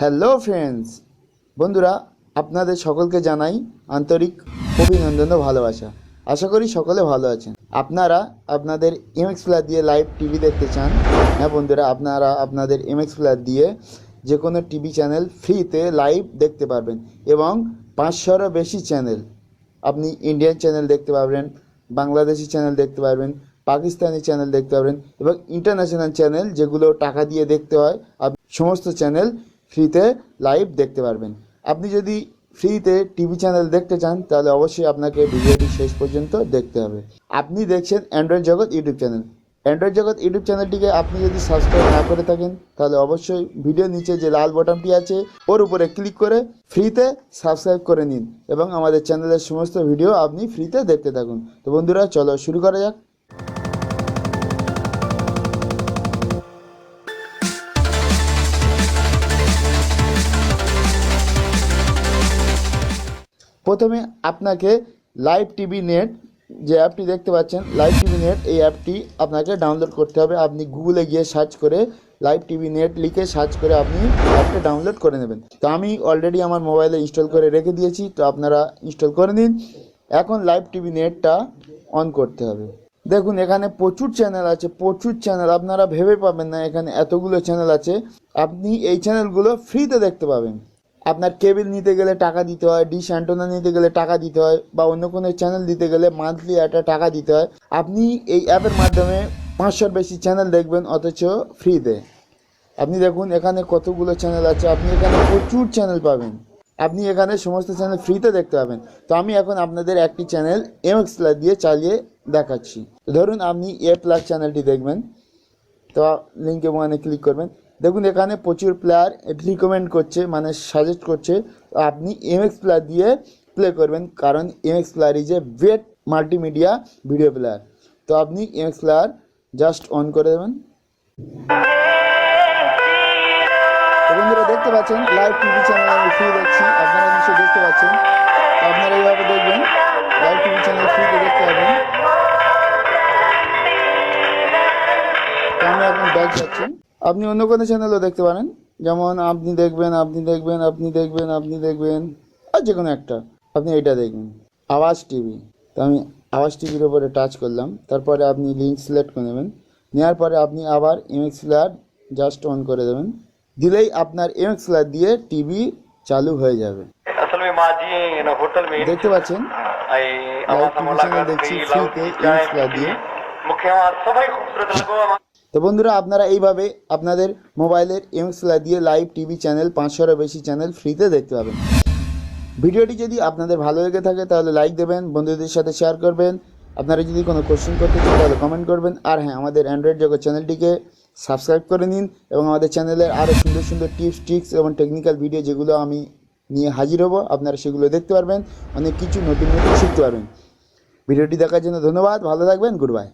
Hello friends বন্ধুরা, আপনাদের সকলকে জানাই আন্তরিক অভিনন্দন ও ভালোবাসা। আশা করি সকলে ভালো আছেন। আপনারা আপনাদের এমএক্স প্লাস দিয়ে লাইভ টিভি দেখতে চান? হ্যাঁ বন্ধুরা, আপনারা আপনাদের এমএক্স প্লাস দিয়ে যে কোনো টিভি চ্যানেল ফ্রিতে লাইভ দেখতে পারবেন এবং পাঁচশোরও বেশি চ্যানেল আপনি ইন্ডিয়ান চ্যানেল দেখতে পারবেন, বাংলাদেশি চ্যানেল দেখতে পারবেন, পাকিস্তানি চ্যানেল দেখতে পারবেন এবং ইন্টারন্যাশনাল চ্যানেল যেগুলো টাকা দিয়ে দেখতে হয় সমস্ত চ্যানেল ফ্রিতে লাইভ দেখতে পারবেন। আপনি যদি ফ্রিতে টিভি চ্যানেল দেখতে চান, তাহলে অবশ্যই আপনাকে ভিডিওটি শেষ পর্যন্ত দেখতে হবে। আপনি দেখছেন Android Jagat YouTube channel Android Jagat YouTube চ্যানেলটিকে আপনি যদি সাবস্ক্রাইব না করে থাকেন, তাহলে অবশ্যই ভিডিও নিচে যে লাল বটনটি আছে, ওর উপরে ক্লিক করে ফ্রিতে সাবস্ক্রাইব করে নিন এবং আমাদের চ্যানেলের সমস্ত ভিডিও আপনি ফ্রিতে দেখতে থাকুন। তো বন্ধুরা, চলো শুরু করা যাক। প্রথমে আপনাকে লাইভ টিভি নেট যে অ্যাপটি দেখতে পাচ্ছেন লাইভ টিভি নেট এই অ্যাপটি আপনাকে ডাউনলোড করতে হবে। আপনি গুগলে গিয়ে সার্চ করে লাইভ টিভি নেট লিখে সার্চ করে আপনি অ্যাপটা ডাউনলোড করে নেবেন। তো আমি অলরেডি আমার মোবাইলে ইনস্টল করে রেখে দিয়েছি, তো আপনারা ইনস্টল করে নিন। এখন লাইভ টিভি নেটটা অন করতে হবে। দেখুন, এখানে প্রচুর চ্যানেল আছে, প্রচুর চ্যানেল আপনারা ভেবে পাবেন না, এখানে এতগুলো চ্যানেল আছে। আপনি এই চ্যানেলগুলো ফ্রিতে দেখতে পাবেন। আপনার কেবিল নিতে গেলে টাকা দিতে হয় ডিশ অ্যান্টোনা নিতে গেলে টাকা দিতে হয়, বা অন্য কোনো চ্যানেল দিতে গেলে মান্থলি একটা টাকা দিতে হয়। আপনি এই অ্যাপের মাধ্যমে পাঁচশোর বেশি চ্যানেল দেখবেন, অথচ ফ্রিতে আপনি দেখুন, এখানে কতগুলো চ্যানেল আছে, আপনি এখানে প্রচুর চ্যানেল পাবেন। আপনি এখানে সমস্ত চ্যানেল ফ্রিতে দেখতে পাবেন। তো আমি এখন আপনাদের একটি চ্যানেল এমএক্স প্লাস দিয়ে চালিয়ে দেখাচ্ছি। ধরুন, আপনি এ প্লাস চ্যানেলটি দেখবেন। তো লিঙ্কে ওখানে ক্লিক করবেন। দেখুন, এখানে প্রচুর প্লেয়ার রিকমেন্ড করছে মানে সাজেস্ট করছে, আপনি এমএক্স প্লেয়ার দিয়ে প্লে করবেন, কারণ MX player is a best multimedia video player তো আপনি এমএক্স প্লেয়ার জাস্ট অন করে দেবেন। বন্ধুরা, দেখতে পাচ্ছেন লাইভ টিভি চ্যানেল আমি ফ্রি দেখছি, আপনারা নিশ্চয়ই দেখতে পাচ্ছেন। আপনারা এইভাবে দেখবেন লাইভ টিভি চ্যানেল ফ্রিতে দেখতে পাবেন। তো আমি এখন ব্যাগ যাচ্ছি। আপনি অন্য কোনো চ্যানেলও দেখতে পারেন। যেমন আপনি দেখবেন আপনি দেখবেন আপনি দেখবেন আপনি দেখবেন আর যে কোনো একটা। আপনি এটা দেখবেন। আওয়াজ টিভি। তো আমি আওয়াজ টিভির ওপরে টাচ করলাম। তারপরে আপনি লিঙ্ক সিলেক্ট করে নেবেন। নেওয়ার পরে আপনি আবার এমএক্সিলার জাস্ট অন করে দেবেন। দিলেই আপনার এমএক্সিলার দিয়ে টিভি চালু হয়ে যাবে। দেখতে পাচ্ছেন? দেখছি ফ্রিতে এমএক্সিলার দিয়ে। তো বন্ধুরা, আপনারা এইভাবে আপনাদের মোবাইলের এমসলা দিয়ে লাইভ টিভি চ্যানেল পাঁচশোরও বেশি চ্যানেল ফ্রিতে দেখতে পাবেন। ভিডিওটি যদি আপনাদের ভালো লেগে থাকে, তাহলে লাইক দেবেন, বন্ধুদের সাথে শেয়ার করবেন। আপনারা যদি কোনো কোশ্চেন করতে চান, তাহলে কমেন্ট করবেন। আর হ্যাঁ আমাদের অ্যান্ড্রয়েড জগৎ চ্যানেলটিকে সাবস্ক্রাইব করে নিন এবং আমাদের চ্যানেলের আরও সুন্দর সুন্দর টিপস ট্রিক্স এবং টেকনিক্যাল ভিডিও যেগুলো আমি নিয়ে হাজির হব, আপনারা সেগুলো দেখতে পারবেন। অনেক কিছু নতুন নতুন শিখতে পারবেন। ভিডিওটি দেখার জন্য ধন্যবাদ, ভালো থাকবেন গুড বাই